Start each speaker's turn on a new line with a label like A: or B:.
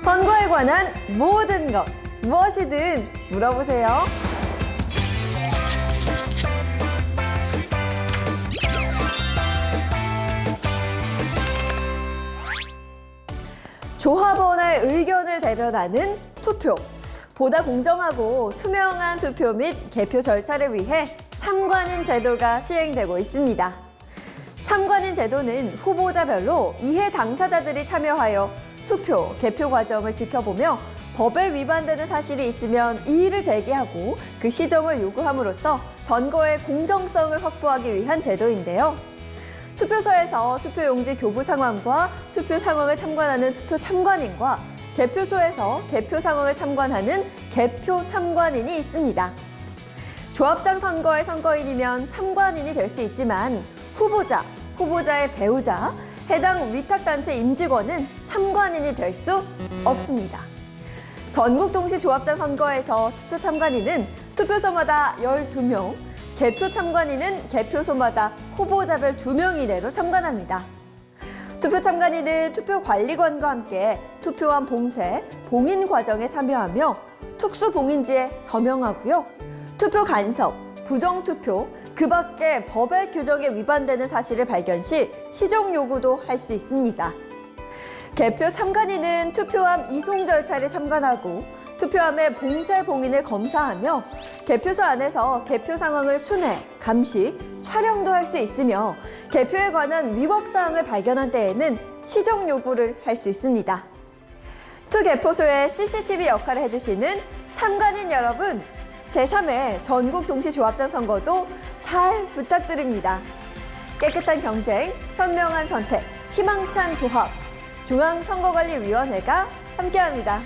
A: 선거에 관한 모든 것, 무엇이든 물어보세요. 조합원의 의견을 대변하는 투표. 보다 공정하고 투명한 투표 및 개표 절차를 위해 참관인 제도가 시행되고 있습니다. 참관인 제도는 후보자별로 이해 당사자들이 참여하여 투표, 개표 과정을 지켜보며 법에 위반되는 사실이 있으면 이의를 제기하고 그 시정을 요구함으로써 선거의 공정성을 확보하기 위한 제도인데요. 투표소에서 투표용지 교부 상황과 투표 상황을 참관하는 투표 참관인과 개표소에서 개표 상황을 참관하는 개표 참관인이 있습니다. 조합장 선거의 선거인이면 참관인이 될 수 있지만 후보자, 후보자의 배우자, 해당 위탁단체 임직원은 참관인이 될 수 없습니다. 전국 동시 조합장 선거에서 투표 참관인은 투표소마다 12명, 개표 참관인은 개표소마다 후보자별 2명 이내로 참관합니다. 투표 참관인은 투표 관리관과 함께 투표함 봉쇄, 봉인 과정에 참여하며 특수 봉인지에 서명하고요. 투표 간섭, 부정 투표, 그 밖에 법의 규정에 위반되는 사실을 발견 시 시정 요구도 할 수 있습니다. 개표 참관인은 투표함 이송 절차를 참관하고 투표함의 봉쇄 봉인을 검사하며 개표소 안에서 개표 상황을 순회, 감시, 촬영도 할 수 있으며 개표에 관한 위법 사항을 발견한 때에는 시정 요구를 할 수 있습니다. 투 개표소의 CCTV 역할을 해주시는 참관인 여러분, 제3회 전국 동시 조합장 선거도 잘 부탁드립니다. 깨끗한 경쟁, 현명한 선택, 희망찬 조합, 중앙선거관리위원회가 함께합니다.